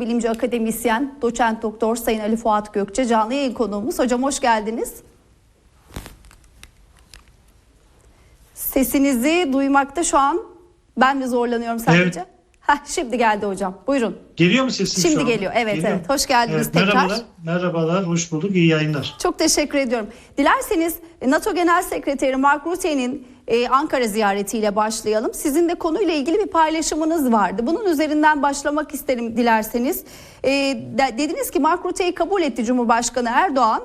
Bilimci akademisyen, doçent doktor Sayın Ali Fuat Gökçe canlı yayın konuğumuz. Hocam hoş geldiniz. Sesinizi duymakta şu an ben mi zorlanıyorum sadece? Evet. Heh, şimdi geldi hocam. Buyurun. Geliyor mu sesim Şimdi şu an? geliyor. Evet, evet. Hoş geldiniz Evet, tekrar. Merhabalar, merhabalar, hoş bulduk, iyi yayınlar. Çok teşekkür ediyorum. Dilerseniz NATO Genel Sekreteri Mark Rutte'nin e, Ankara ziyaretiyle başlayalım. Sizin de konuyla ilgili bir paylaşımınız vardı. Bunun üzerinden başlamak isterim dilerseniz. E, de- dediniz ki Mark Rutte'yi kabul etti Cumhurbaşkanı Erdoğan.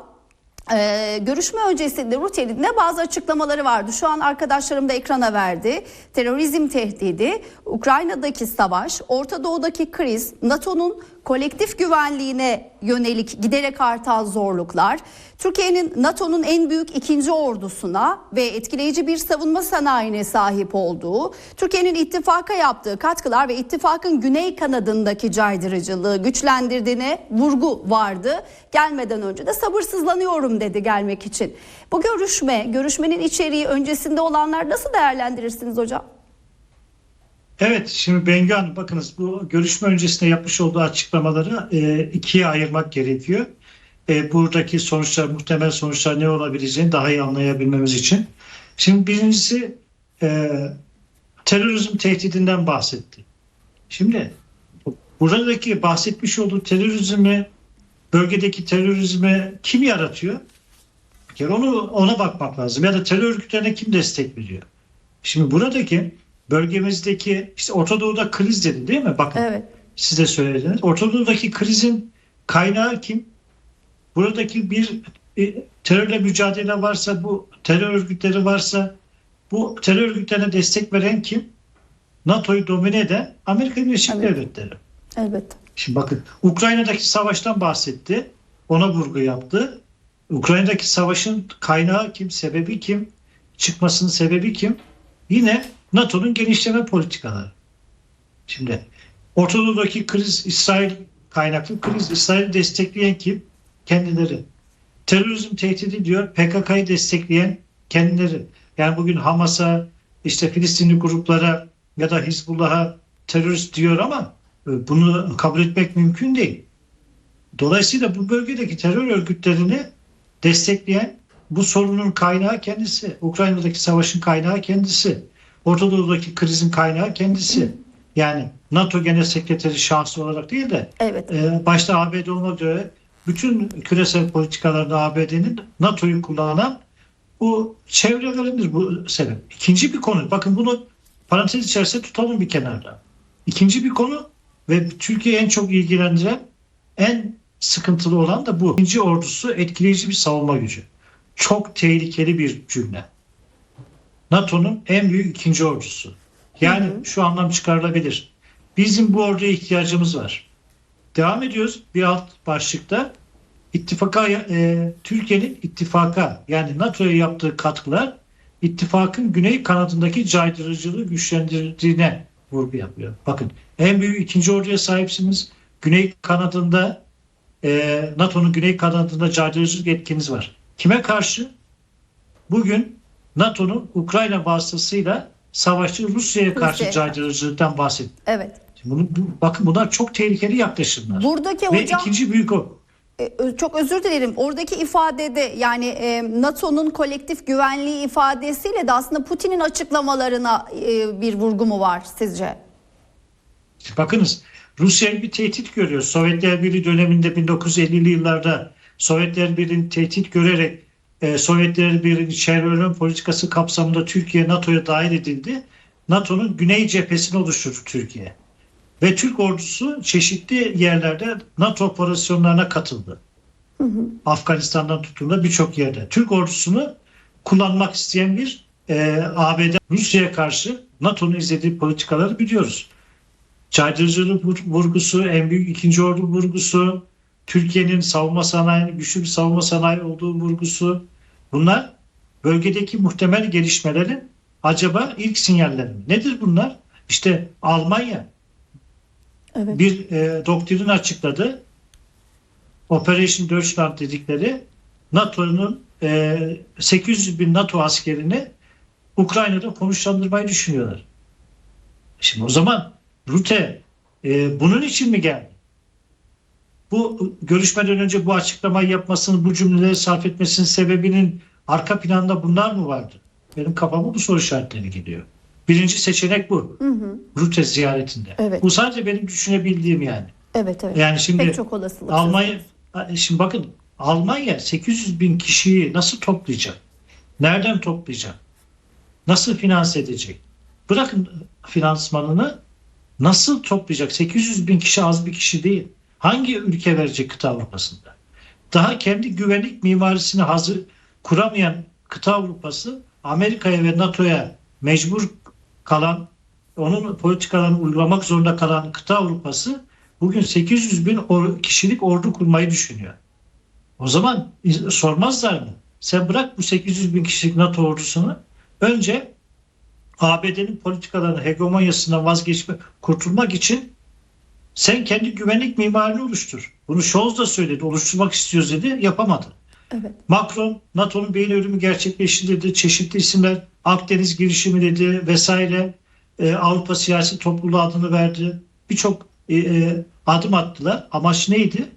Ee, görüşme öncesinde Rutte'nin de bazı açıklamaları vardı. Şu an arkadaşlarım da ekrana verdi. Terörizm tehdidi, Ukrayna'daki savaş, Orta Doğu'daki kriz, NATO'nun kolektif güvenliğine yönelik giderek artan zorluklar, Türkiye'nin NATO'nun en büyük ikinci ordusuna ve etkileyici bir savunma sanayine sahip olduğu, Türkiye'nin ittifaka yaptığı katkılar ve ittifakın güney kanadındaki caydırıcılığı güçlendirdiğine vurgu vardı. Gelmeden önce de sabırsızlanıyorum dedi gelmek için. Bu görüşme, görüşmenin içeriği öncesinde olanlar nasıl değerlendirirsiniz hocam? Evet, şimdi Bengi Hanım bakınız bu görüşme öncesinde yapmış olduğu açıklamaları e, ikiye ayırmak gerekiyor. E, buradaki sonuçlar, muhtemel sonuçlar ne olabileceğini daha iyi anlayabilmemiz için. Şimdi birincisi e, terörizm tehdidinden bahsetti. Şimdi buradaki bahsetmiş olduğu terörizmi, bölgedeki terörizmi kim yaratıyor? Bir kere onu ona bakmak lazım. Ya da terör örgütlerine kim destek veriyor? Şimdi buradaki bölgemizdeki işte Orta Doğu'da kriz dedi değil mi? Bakın Evet. siz de söylediniz. Orta Doğu'daki krizin kaynağı kim? Buradaki bir e, terörle mücadele varsa, bu terör örgütleri varsa bu terör örgütlerine destek veren kim? NATO'yu domine eden Amerika Birleşik Evet. Devletleri. Elbette. Şimdi bakın Ukrayna'daki savaştan bahsetti. Ona vurgu yaptı. Ukrayna'daki savaşın kaynağı kim, sebebi kim, çıkmasının sebebi kim? Yine NATO'nun genişleme politikaları. Şimdi Orta Doğu'daki kriz İsrail kaynaklı kriz. İsrail'i destekleyen kim? Kendileri. Terörizm tehdidi diyor PKK'yı destekleyen kendileri. Yani bugün Hamas'a işte Filistinli gruplara ya da Hizbullah'a terörist diyor ama e, bunu kabul etmek mümkün değil. Dolayısıyla bu bölgedeki terör örgütlerini destekleyen bu sorunun kaynağı kendisi. Ukrayna'daki savaşın kaynağı kendisi. Orta Doğu'daki krizin kaynağı kendisi. Yani NATO Genel Sekreteri şahsı olarak değil de Evet. e, başta ABD olmak üzere bütün küresel politikalarda ABD'nin NATO'yu kullanan bu çevrelerindir bu sebep. İkinci bir konu. Bakın bunu parantez içerisinde tutalım bir kenarda. İkinci bir konu ve Türkiye en çok ilgilendiren en sıkıntılı olan da bu. İkinci ordusu etkileyici bir savunma gücü. Çok tehlikeli bir cümle. NATO'nun en büyük ikinci ordusu. Yani Hı hı. şu anlam çıkarılabilir. Bizim bu orduya ihtiyacımız var. Devam ediyoruz bir alt başlıkta. İttifaka, e, Türkiye'nin ittifaka yani NATO'ya yaptığı katkılar ittifakın güney kanadındaki caydırıcılığı güçlendirdiğine vurgu yapıyor. Bakın en büyük ikinci orduya sahipsiniz. Güney kanadında e, NATO'nun güney kanadında caydırıcılık etkiniz var. Kime karşı? Bugün NATO'nun Ukrayna vasıtasıyla savaşçı Rusya'ya karşı caydırıcılıktan bahsediyor. Evet. Bunu, bu- bakın bunlar çok tehlikeli yaklaşımlar. Buradaki Ve hocam ikinci büyük o. E, Çok özür dilerim. Oradaki ifadede yani e, NATO'nun kolektif güvenliği ifadesiyle de aslında Putin'in açıklamalarına e, bir vurgu mu var sizce? Bakınız Rusya bir tehdit görüyor. Sovyetler Birliği döneminde 1950'li yıllarda Sovyetler Birliği'ni tehdit görerek e, Sovyetler Birliği'nin çevre politikası kapsamında Türkiye NATO'ya dahil edildi. NATO'nun güney cephesini oluşturdu Türkiye. Ve Türk ordusu çeşitli yerlerde NATO operasyonlarına katıldı. Afganistan'dan tutun da birçok yerde. Türk ordusunu kullanmak isteyen bir e, ABD Rusya'ya karşı NATO'nun izlediği politikaları biliyoruz. Caydırıcılık vur- vurgusu, en büyük ikinci ordu vurgusu, Türkiye'nin savunma sanayi, güçlü bir savunma sanayi olduğu vurgusu. Bunlar bölgedeki muhtemel gelişmelerin acaba ilk sinyalleri mi? Nedir bunlar? İşte Almanya Evet. bir e, doktrin açıkladı. Operation Deutschland dedikleri NATO'nun e, 800 bin NATO askerini Ukrayna'da konuşlandırmayı düşünüyorlar. Şimdi o zaman Rute e, bunun için mi geldi? Bu görüşmeden önce bu açıklamayı yapmasının, bu cümleleri sarf etmesinin sebebinin arka planında bunlar mı vardı? Benim kafama bu soru işaretleri geliyor. Birinci seçenek bu. Hı hı. Rute ziyaretinde. Evet. Bu sadece benim düşünebildiğim yani. Evet evet. Yani şimdi Pek çok olasılık. Almanya, konusu. şimdi bakın Almanya 800 bin kişiyi nasıl toplayacak? Nereden toplayacak? Nasıl finanse edecek? Bırakın finansmanını nasıl toplayacak? 800 bin kişi az bir kişi değil. Hangi ülke verecek kıta Avrupa'sında? Daha kendi güvenlik mimarisini hazır kuramayan kıta Avrupası Amerika'ya ve NATO'ya mecbur kalan onun politikalarını uygulamak zorunda kalan kıta Avrupası bugün 800 bin kişilik ordu kurmayı düşünüyor. O zaman sormazlar mı? Sen bırak bu 800 bin kişilik NATO ordusunu önce ABD'nin politikalarını hegemonyasından vazgeçme, kurtulmak için sen kendi güvenlik mimarini oluştur. Bunu Scholz da söyledi. Oluşturmak istiyoruz dedi. Yapamadı. Evet. Macron NATO'nun beyin ölümü gerçekleşti dedi. Çeşitli isimler Akdeniz girişimi dedi vesaire. Ee, Avrupa siyasi topluluğu adını verdi. Birçok e, e, adım attılar. Amaç neydi?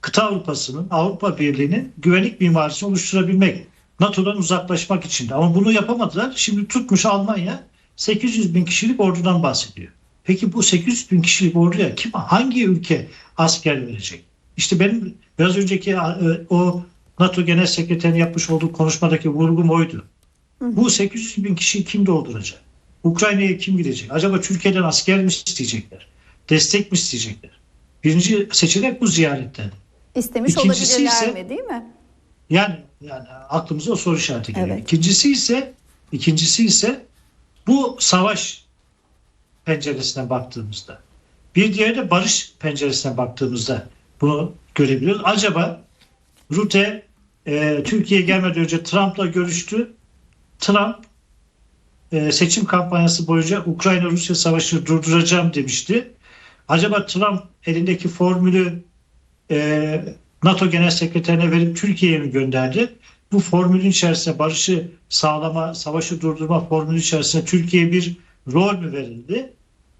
Kıta Avrupa'sının, Avrupa Birliği'nin güvenlik mimarisini oluşturabilmek. NATO'dan uzaklaşmak için. Ama bunu yapamadılar. Şimdi tutmuş Almanya 800 bin kişilik ordudan bahsediyor. Peki bu 800 bin kişilik orduya kim, hangi ülke asker verecek? İşte benim biraz önceki e, o NATO Genel Sekreterinin yapmış olduğu konuşmadaki vurgum oydu. Bu 800 bin kişiyi kim dolduracak? Ukrayna'ya kim gidecek? Acaba Türkiye'den asker mi isteyecekler? Destek mi isteyecekler? Birinci seçenek bu ziyaretten. İstemiş İkincisi olabilirler ise- mi değil mi? Yani yani aklımıza o soru işareti geliyor. Evet. İkincisi ise ikincisi ise bu savaş penceresine baktığımızda bir diğeri de barış penceresine baktığımızda bunu görebiliyoruz. Acaba Rute e, Türkiye'ye gelmeden önce Trump'la görüştü. Trump e, seçim kampanyası boyunca Ukrayna-Rusya savaşını durduracağım demişti. Acaba Trump elindeki formülü e, NATO Genel Sekreterine verip Türkiye'ye mi gönderdi? Bu formülün içerisinde barışı sağlama, savaşı durdurma formülü içerisinde Türkiye'ye bir rol mü verildi?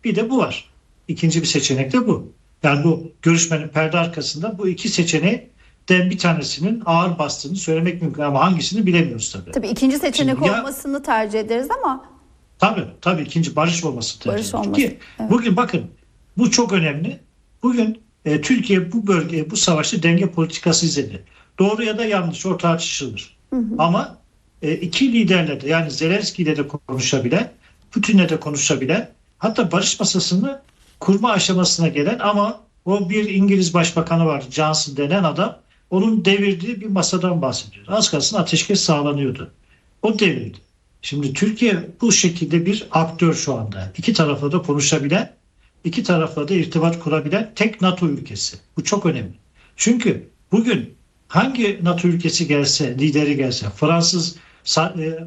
Bir de bu var. İkinci bir seçenek de bu. Yani bu görüşmenin perde arkasında bu iki seçeneğden bir tanesinin ağır bastığını söylemek mümkün ama hangisini bilemiyoruz tabii. Tabii ikinci seçenek Şimdi ya- olmasını tercih ederiz ama Tabii tabii ikinci barış olması tercih Barış olması, Ki evet. Bugün bakın bu çok önemli. Bugün e, Türkiye bu bölge bu savaşta denge politikası izledi. Doğru ya da yanlış o tartışılır. Ama e, iki liderle de yani Zelenski ile de konuşabilen, Putin'le de konuşabilen hatta barış masasını kurma aşamasına gelen ama o bir İngiliz başbakanı var Johnson denen adam onun devirdiği bir masadan bahsediyor. Az kalsın ateşkes sağlanıyordu. O devirdi. Şimdi Türkiye bu şekilde bir aktör şu anda. İki tarafla da konuşabilen, iki tarafla da irtibat kurabilen tek NATO ülkesi. Bu çok önemli. Çünkü bugün hangi NATO ülkesi gelse, lideri gelse, Fransız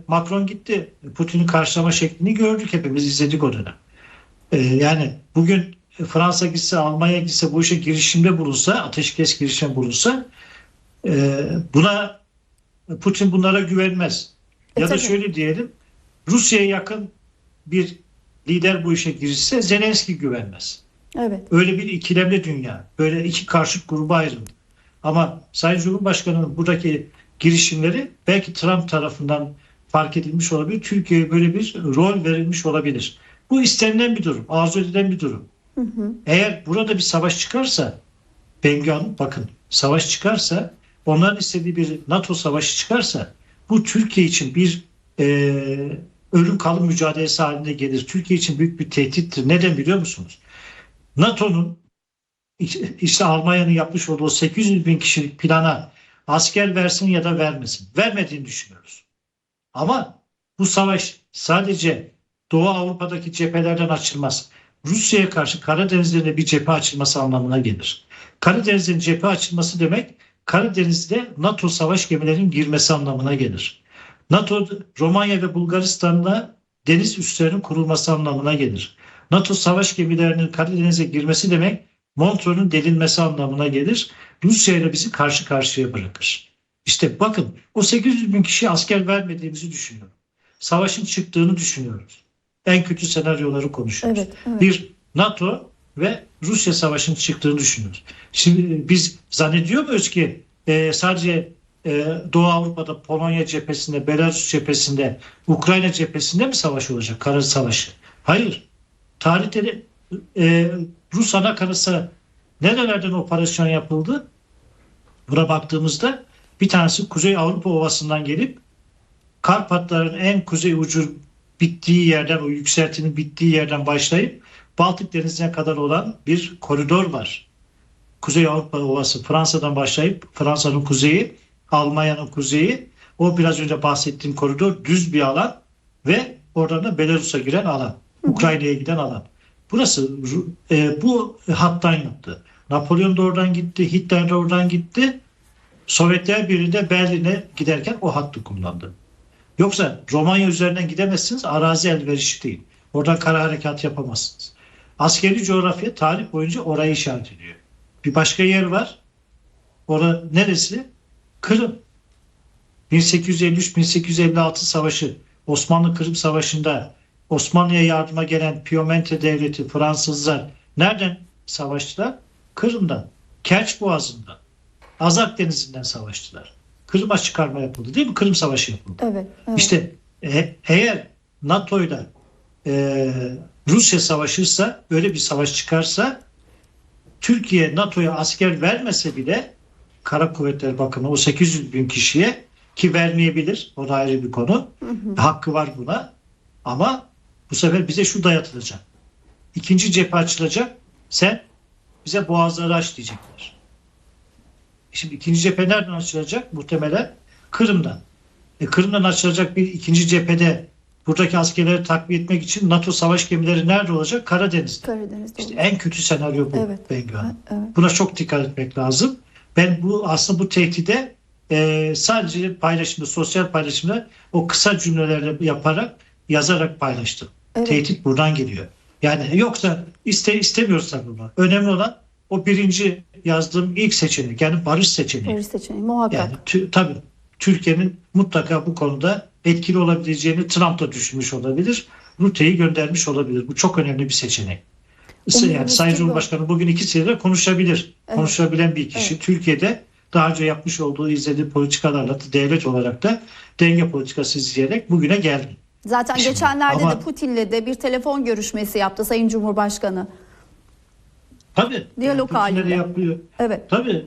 Macron gitti, Putin'i karşılama şeklini gördük hepimiz izledik o dönem. E, yani bugün Fransa gitse, Almanya gitse bu işe girişimde bulunsa, ateşkes girişimde bulunsa e, buna Putin bunlara güvenmez. E, ya da tabii. şöyle diyelim, Rusya'ya yakın bir lider bu işe girişse Zelenski güvenmez. evet. Öyle bir ikilemli dünya. Böyle iki karşıt gruba ayrıldı. Ama Sayın Cumhurbaşkanı'nın buradaki girişimleri belki Trump tarafından fark edilmiş olabilir. Türkiye'ye böyle bir rol verilmiş olabilir. Bu istenilen bir durum. Arzu edilen bir durum. Eğer burada bir savaş çıkarsa Bengi Hanım bakın savaş çıkarsa onların istediği bir NATO savaşı çıkarsa bu Türkiye için bir e, ölüm kalım mücadelesi haline gelir. Türkiye için büyük bir tehdittir. Neden biliyor musunuz? NATO'nun işte Almanya'nın yapmış olduğu 800 bin kişilik plana asker versin ya da vermesin. Vermediğini düşünüyoruz. Ama bu savaş sadece Doğu Avrupa'daki cephelerden açılmaz. Rusya'ya karşı Karadeniz'de de bir cephe açılması anlamına gelir. Karadeniz'in cephe açılması demek Karadeniz'de NATO savaş gemilerinin girmesi anlamına gelir. NATO Romanya ve Bulgaristan'la deniz üslerinin kurulması anlamına gelir. NATO savaş gemilerinin Karadeniz'e girmesi demek Montreux'un delinmesi anlamına gelir. Rusya ile bizi karşı karşıya bırakır. İşte bakın o 800 bin kişiye asker vermediğimizi düşünüyorum. Savaşın çıktığını düşünüyoruz. En kötü senaryoları konuşuyoruz. Evet, evet. Bir NATO ve Rusya savaşının çıktığını düşünüyoruz. Şimdi biz zannediyor muyuz ki e, sadece e, Doğu Avrupa'da Polonya cephesinde, Belarus cephesinde, Ukrayna cephesinde mi savaş olacak? Kara savaşı. Hayır. Tarihte de, e, Rus ana karası nerelerden operasyon yapıldı? Buna baktığımızda bir tanesi Kuzey Avrupa Ovası'ndan gelip Karpatların en kuzey ucu bittiği yerden, o yükseltinin bittiği yerden başlayıp Baltık Denizi'ne kadar olan bir koridor var. Kuzey Avrupa Ovası Fransa'dan başlayıp Fransa'nın kuzeyi, Almanya'nın kuzeyi, o biraz önce bahsettiğim koridor düz bir alan ve oradan da Belarus'a giren alan, Ukrayna'ya giden alan. Burası e, bu hattan yaptı. Napolyon da oradan gitti, Hitler de oradan gitti. Sovyetler Birliği de Berlin'e giderken o hattı kullandı. Yoksa Romanya üzerinden gidemezsiniz. Arazi elverişli değil. Oradan kara harekat yapamazsınız. Askeri coğrafya tarih boyunca orayı işaret ediyor. Bir başka yer var. Ora neresi? Kırım. 1853-1856 savaşı Osmanlı Kırım Savaşı'nda Osmanlı'ya yardıma gelen Piemonte Devleti Fransızlar nereden savaştılar? Kırım'dan. Kerç Boğazı'ndan. Azak Denizi'nden savaştılar. Kırım'a çıkarma yapıldı değil mi? Kırım Savaşı yapıldı. Evet. evet. İşte e- eğer NATO'yla e, Rusya savaşırsa, öyle bir savaş çıkarsa Türkiye NATO'ya asker vermese bile Kara Kuvvetleri bakımı o 800 bin kişiye ki vermeyebilir. O da ayrı bir konu. Hakkı var buna. Ama bu sefer bize şu dayatılacak. İkinci cephe açılacak. Sen bize boğazları aç diyecekler. Şimdi ikinci cephe nereden açılacak? Muhtemelen Kırım'dan. E, Kırım'dan açılacak bir ikinci cephede buradaki askerleri takviye etmek için NATO savaş gemileri nerede olacak? Karadeniz'de. Karadeniz'de İşte olur. en kötü senaryo bu Evet. Bengü Hanım. Evet. Buna çok dikkat etmek lazım. Ben bu aslında bu tehdide e, sadece paylaşımda, sosyal paylaşımda o kısa cümlelerle yaparak, yazarak paylaştım. Evet. Tehdit buradan geliyor. Yani yoksa iste istemiyoruz tabii bunu. Önemli olan o birinci yazdığım ilk seçenek yani barış seçeneği. Barış seçeneği muhakkak. Yani tü- tabii Türkiye'nin mutlaka bu konuda etkili olabileceğini Trump da düşünmüş olabilir. Rute'yi göndermiş olabilir. Bu çok önemli bir seçenek. Umuyoruz Yani Sayın. Cumhurbaşkanı bugün iki senedir konuşabilir. Evet. Konuşabilen bir kişi. Evet. Türkiye'de daha önce yapmış olduğu, izlediği politikalarla devlet olarak da denge politikası izleyerek bugüne geldi. Zaten Şimdi, geçenlerde ama- de Putin'le de bir telefon görüşmesi yaptı Sayın Cumhurbaşkanı. Tabii. Diyalog de halinde. yapıyor. Evet. Tabii.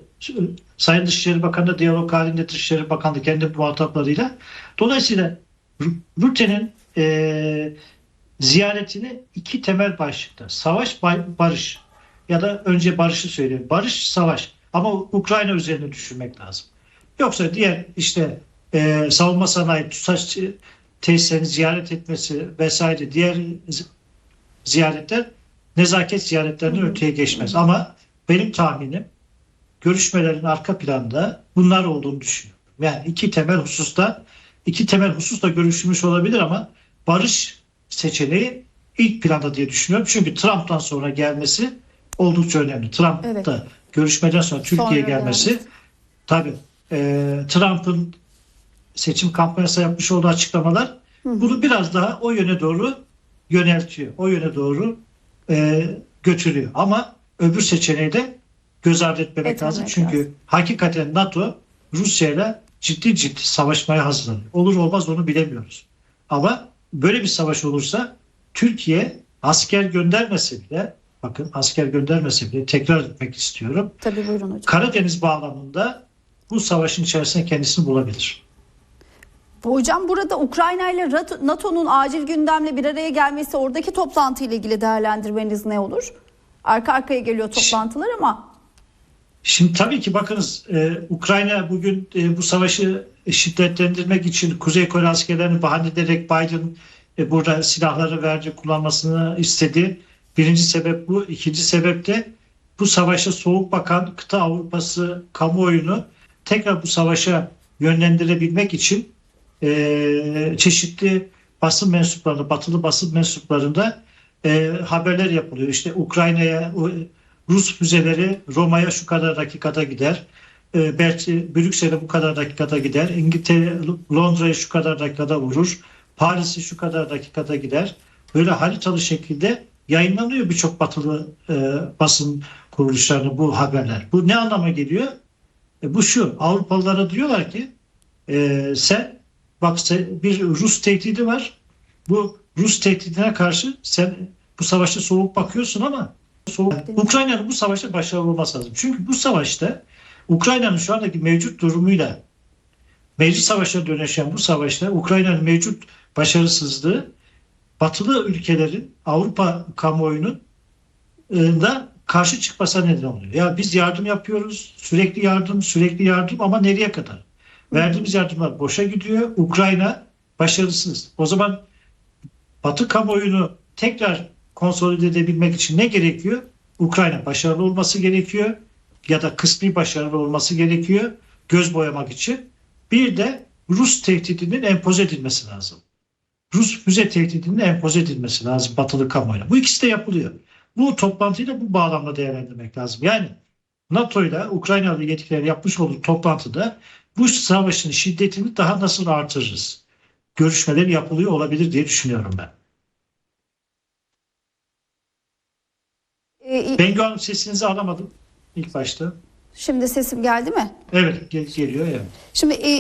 Sayın Dışişleri Bakanı da diyalog halinde Dışişleri Bakanı kendi muhataplarıyla. Dolayısıyla Ru- Rute'nin e, ziyaretini iki temel başlıkta. Savaş, barış. Ya da önce barışı söyleyeyim. Barış, savaş. Ama Ukrayna üzerine düşünmek lazım. Yoksa diğer işte e, savunma sanayi, TUSAŞ tesislerini ziyaret etmesi vesaire diğer ziyaretler nezaket ziyaretlerinden öteye geçmez. Ama benim tahminim görüşmelerin arka planda bunlar olduğunu düşünüyorum. Yani iki temel hususta iki temel hususla görüşülmüş olabilir ama barış seçeneği ilk planda diye düşünüyorum. Çünkü Trump'tan sonra gelmesi oldukça önemli. Trump Evet. görüşmeden sonra Türkiye'ye gelmesi gelmesi. tabii e, Trump'ın seçim kampanyası yapmış olduğu açıklamalar bunu biraz daha o yöne doğru yöneltiyor. O yöne doğru e, götürüyor. Ama öbür seçeneği de göz ardı etmemek Etmemek lazım. Çünkü lazım. hakikaten NATO Rusya'yla ciddi ciddi savaşmaya hazırlanıyor. Olur olmaz onu bilemiyoruz. Ama böyle bir savaş olursa Türkiye asker göndermese bile bakın asker göndermese bile tekrar etmek istiyorum. Tabii buyurun hocam. Karadeniz bağlamında bu savaşın içerisinde kendisini bulabilir. Hocam burada Ukrayna ile NATO'nun acil gündemle bir araya gelmesi oradaki toplantı ile ilgili değerlendirmeniz ne olur? Arka arkaya geliyor toplantılar ama Şimdi tabii ki bakınız e, Ukrayna bugün e, bu savaşı şiddetlendirmek için Kuzey Kore askerlerini bahane ederek Biden e, burada silahları verdi kullanmasını istedi. Birinci sebep bu. İkinci sebep de bu savaşa soğuk bakan kıta Avrupası kamuoyunu tekrar bu savaşa yönlendirebilmek için e, çeşitli basın mensuplarında, batılı basın mensuplarında e, haberler yapılıyor. İşte Ukrayna'ya Rus füzeleri Roma'ya şu kadar dakikada gider. E, belki Brüksel'e bu kadar dakikada gider. İngiltere Londra'ya şu kadar dakikada vurur. Paris'e şu kadar dakikada gider. Böyle haritalı şekilde yayınlanıyor birçok batılı e, basın kuruluşlarında bu haberler. Bu ne anlama geliyor? E, bu şu Avrupalılara diyorlar ki e, sen bak bir Rus tehdidi var. Bu Rus tehdidine karşı sen bu savaşta soğuk bakıyorsun ama soğuk. Ukrayna'nın bu savaşta başarılı olması lazım. Çünkü bu savaşta Ukrayna'nın şu andaki mevcut durumuyla mevcut savaşa dönüşen bu savaşta Ukrayna'nın mevcut başarısızlığı batılı ülkelerin Avrupa kamuoyunun e, da karşı çıkmasına neden oluyor. Ya biz yardım yapıyoruz. Sürekli yardım, sürekli yardım ama nereye kadar? Verdiğimiz yardımlar boşa gidiyor. Ukrayna başarısız. O zaman Batı kamuoyunu tekrar konsolide edebilmek için ne gerekiyor? Ukrayna başarılı olması gerekiyor ya da kısmi başarılı olması gerekiyor göz boyamak için. Bir de Rus tehdidinin empoze edilmesi lazım. Rus füze tehdidinin empoze edilmesi lazım batılı kamuoyuna. Bu ikisi de yapılıyor. Bu toplantıyı da bu bağlamda değerlendirmek lazım. Yani NATO ile Ukraynalı yetkililer yapmış olduğu toplantıda bu savaşın şiddetini daha nasıl artırırız? Görüşmeler yapılıyor olabilir diye düşünüyorum ben. E, Bengü Hanım sesinizi alamadım ilk başta. Şimdi sesim geldi mi? Evet gel- geliyor evet. Şimdi e,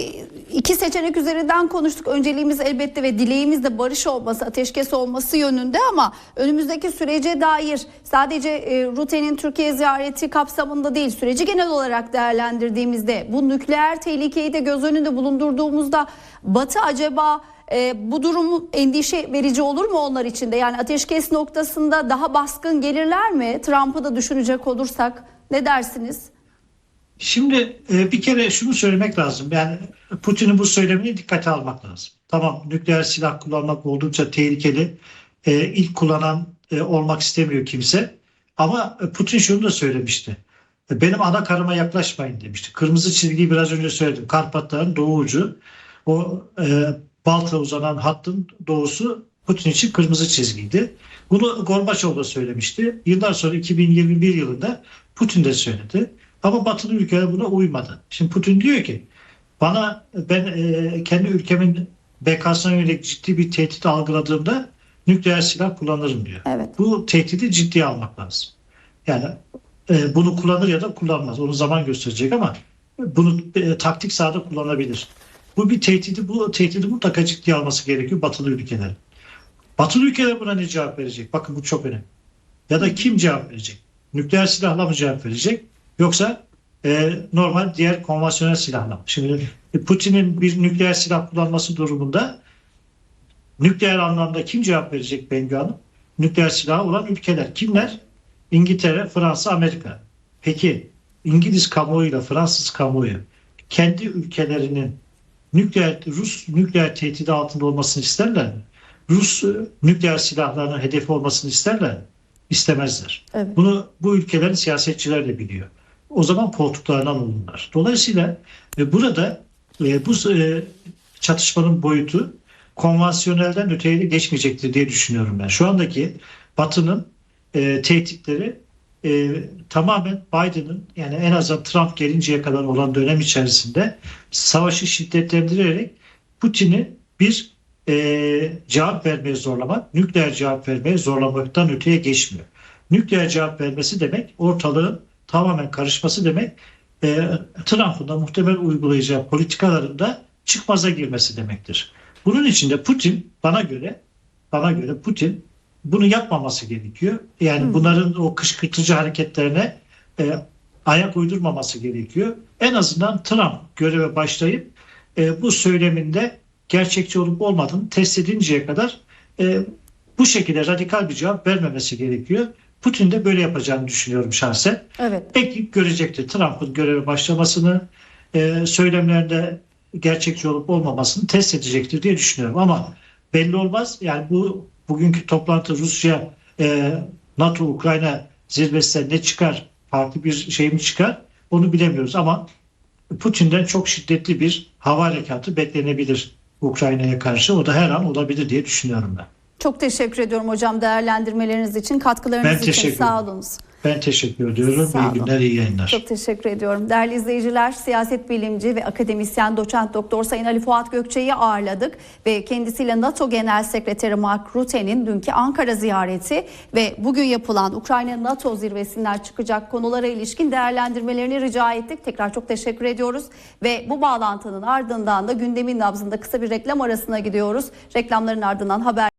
iki seçenek üzerinden konuştuk. Önceliğimiz elbette ve dileğimiz de barış olması, ateşkes olması yönünde ama önümüzdeki sürece dair sadece e, Rute'nin Türkiye ziyareti kapsamında değil, süreci genel olarak değerlendirdiğimizde bu nükleer tehlikeyi de göz önünde bulundurduğumuzda Batı acaba e, bu durum endişe verici olur mu onlar için de? Yani ateşkes noktasında daha baskın gelirler mi? Trump'ı da düşünecek olursak ne dersiniz? Şimdi e, bir kere şunu söylemek lazım. Yani Putin'in bu söylemini dikkate almak lazım. Tamam nükleer silah kullanmak oldukça tehlikeli. E, ilk kullanan e, olmak istemiyor kimse. Ama e, Putin şunu da söylemişti. Benim ana karıma yaklaşmayın demişti. Kırmızı çizgiyi biraz önce söyledim. Karpatların doğu ucu. O e, Balt'a uzanan hattın doğusu Putin için kırmızı çizgiydi. Bunu Gorbaçov da söylemişti. Yıllar sonra 2021 yılında Putin de söyledi. Ama batılı ülkeler buna uymadı. Şimdi Putin diyor ki bana ben e, kendi ülkemin bekasına yönelik ciddi bir tehdit algıladığımda nükleer silah kullanırım diyor. Evet. Bu tehdidi ciddiye almak lazım. Yani e, bunu kullanır ya da kullanmaz. Onu zaman gösterecek ama bunu e, taktik sahada kullanabilir. Bu bir tehdidi, bu tehdidi mutlaka ciddiye alması gerekiyor batılı ülkelerin. Batılı ülkeler buna ne cevap verecek? Bakın bu çok önemli. Ya da kim cevap verecek? Nükleer silahla mı cevap verecek? Yoksa e, normal diğer konvansiyonel silahla? Şimdi e, Putin'in bir nükleer silah kullanması durumunda nükleer anlamda kim cevap verecek Bengü Hanım? Nükleer silahı olan ülkeler. Kimler? İngiltere, Fransa, Amerika. Peki İngiliz kamuoyuyla Fransız kamuoyu kendi ülkelerinin nükleer Rus nükleer tehdidi altında olmasını isterler mi? Rus e, nükleer silahlarının hedefi olmasını isterler mi? İstemezler. Evet. Bunu bu ülkelerin siyasetçiler de biliyor. O zaman koltuklarından olurlar. Dolayısıyla e, burada e, bu e, çatışmanın boyutu konvansiyonelden öteye geçmeyecektir diye düşünüyorum ben. Şu andaki Batı'nın e, tehditleri e, tamamen Biden'ın yani en azından Trump gelinceye kadar olan dönem içerisinde savaşı şiddetlendirerek Putin'i bir e, cevap vermeye zorlamak, nükleer cevap vermeye zorlamaktan öteye geçmiyor. Nükleer cevap vermesi demek ortalığın tamamen karışması demek e, Trump'ın da muhtemel uygulayacağı politikalarında çıkmaza girmesi demektir. Bunun için de Putin bana göre bana göre Putin bunu yapmaması gerekiyor. Yani Hı. bunların o kışkırtıcı hareketlerine e, ayak uydurmaması gerekiyor. En azından Trump göreve başlayıp e, bu söyleminde gerçekçi olup olmadığını test edinceye kadar e, bu şekilde radikal bir cevap vermemesi gerekiyor. Putin de böyle yapacağını düşünüyorum şahsen. Evet. Bekleyip görecektir Trump'ın göreve başlamasını, e, söylemlerinde gerçekçi olup olmamasını test edecektir diye düşünüyorum. Ama belli olmaz. Yani bu bugünkü toplantı Rusya, e, NATO, Ukrayna zirvesinde ne çıkar, farklı bir şey mi çıkar onu bilemiyoruz. Ama Putin'den çok şiddetli bir hava harekatı beklenebilir Ukrayna'ya karşı. O da her an olabilir diye düşünüyorum ben. Çok teşekkür ediyorum hocam değerlendirmeleriniz için, katkılarınız Ben için. Sağ olunuz. Ben teşekkür ediyorum. Sağ olun. İyi günler, iyi yayınlar. Çok teşekkür ediyorum. Değerli izleyiciler, siyaset bilimci ve akademisyen doçent doktor Sayın Ali Fuat Gökçe'yi ağırladık ve kendisiyle NATO Genel Sekreteri Mark Rutte'nin dünkü Ankara ziyareti ve bugün yapılan Ukrayna NATO zirvesinden çıkacak konulara ilişkin değerlendirmelerini rica ettik. Tekrar çok teşekkür ediyoruz ve bu bağlantının ardından da gündemin nabzında kısa bir reklam arasına gidiyoruz. Reklamların ardından haber